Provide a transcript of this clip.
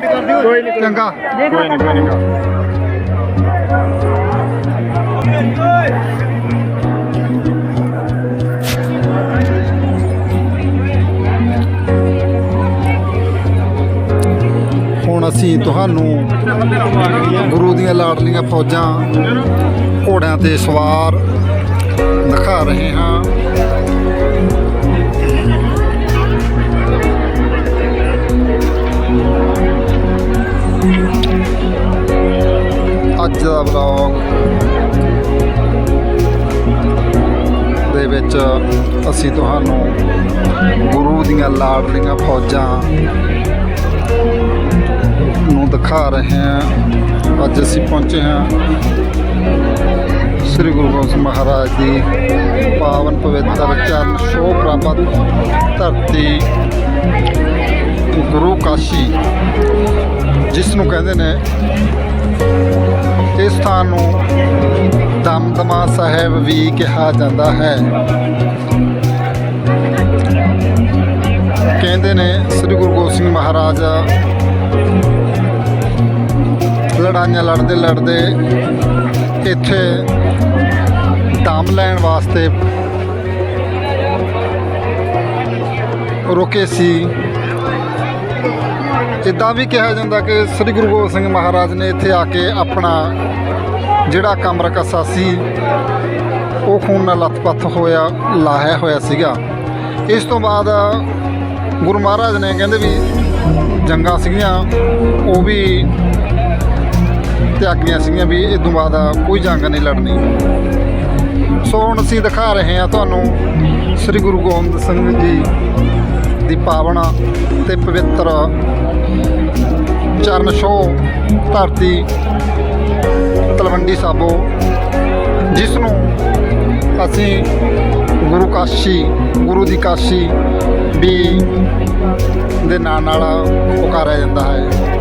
ਕੋਈ ਨਹੀਂ ਚੰਗਾ। ਕੋਈ ਨਹੀਂ ਕੋਈ ਨਹੀਂ। ਹੁਣ ਅਸੀਂ ਤੁਹਾਨੂੰ ਗੁਰੂ ਦੀਆਂ ਲਾਡਲੀਆਂ ਫੌਜਾਂ ਘੋੜਿਆਂ ਤੇ ਸਵਾਰ ਦਿਖਾ ਰਹੇ ਹਾਂ। ਅੱਜ ਦਾ ਵਲੌਗ ਦੇ ਵਿੱਚ ਅਸੀਂ ਤੁਹਾਨੂੰ ਗੁਰੂ ਦੀਆਂ ਲਾਡਲੀਆਂ ਫੌਜਾਂ ਨੂੰ ਦਿਖਾ ਰਹੇ ਹਾਂ। ਅੱਜ ਅਸੀਂ ਪਹੁੰਚੇ ਹਾਂ ਸ੍ਰੀ ਗੁਰੂ ਗੋਬਿੰਦ ਸਿੰਘ ਮਹਾਰਾਜ ਦੀ ਪਾਵਨ ਪਵਿੱਤਰ ਚਰਨ ਛੋਹ ਪ੍ਰਾਪਤ ਧਰਤੀ ਗੁਰੂ ਕਾਸ਼ੀ, ਜਿਸ ਨੂੰ ਕਹਿੰਦੇ ਨੇ ਇਸ ਸਥਾਨ ਨੂੰ ਦਮਦਮਾ ਸਾਹਿਬ ਵੀ ਕਿਹਾ ਜਾਂਦਾ ਹੈ। ਕਹਿੰਦੇ ਨੇ ਸ੍ਰੀ ਗੁਰੂ ਗੋਬਿੰਦ ਸਿੰਘ ਮਹਾਰਾਜ, ਲੜਾਈਆਂ ਲੜਦੇ ਲੜਦੇ ਇੱਥੇ ਦਮ ਲੈਣ ਵਾਸਤੇ ਰੁਕੇ ਸੀ। ਇਦਾਂ ਵੀ ਕਿਹਾ ਜਾਂਦਾ ਕਿ ਸ੍ਰੀ ਗੁਰੂ ਗੋਬਿੰਦ ਸਿੰਘ ਮਹਾਰਾਜ ਨੇ ਇੱਥੇ ਆ ਕੇ ਆਪਣਾ ਜਿਹੜਾ ਕਮਰ ਕੱਸਾ ਸੀ, ਉਹ ਖੂਨ ਨਾਲ ਲੱਥਪੱਥ ਹੋਇਆ, ਲਾਹਿਆ ਹੋਇਆ ਸੀਗਾ। ਇਸ ਤੋਂ ਬਾਅਦ ਗੁਰੂ ਮਹਾਰਾਜ ਨੇ ਕਹਿੰਦੇ ਵੀ ਜੰਗਾਂ ਸੀਗੀਆਂ, ਉਹ ਵੀ ਤਿਆਗੀਆਂ ਸੀਗੀਆਂ ਵੀ ਇਹ ਤੋਂ ਬਾਅਦ ਕੋਈ ਜੰਗ ਨਹੀਂ ਲੜਨੀ। ਸੋ ਹੁਣ ਅਸੀਂ ਦਿਖਾ ਰਹੇ ਹਾਂ ਤੁਹਾਨੂੰ ਸ੍ਰੀ ਗੁਰੂ ਗੋਬਿੰਦ ਸਿੰਘ ਜੀ ਦੀ ਪਾਵਨ ਤੇ ਪਵਿੱਤਰ ਚਰਨ ਸ਼ੋ ਧਰਤੀ, ਤਲਵੰਡੀ ਸਾਬੋ ਜਿਸ ਨੂੰ ਅਸੀਂ ਗੁਰੂ ਕਾਸ਼ੀ, ਗੁਰੂ ਦੀ ਕਾਸ਼ੀ ਵੀ ਦੇ ਨਾਂ ਨਾਲ ਪੁਕਾਰਿਆ ਜਾਂਦਾ ਹੈ।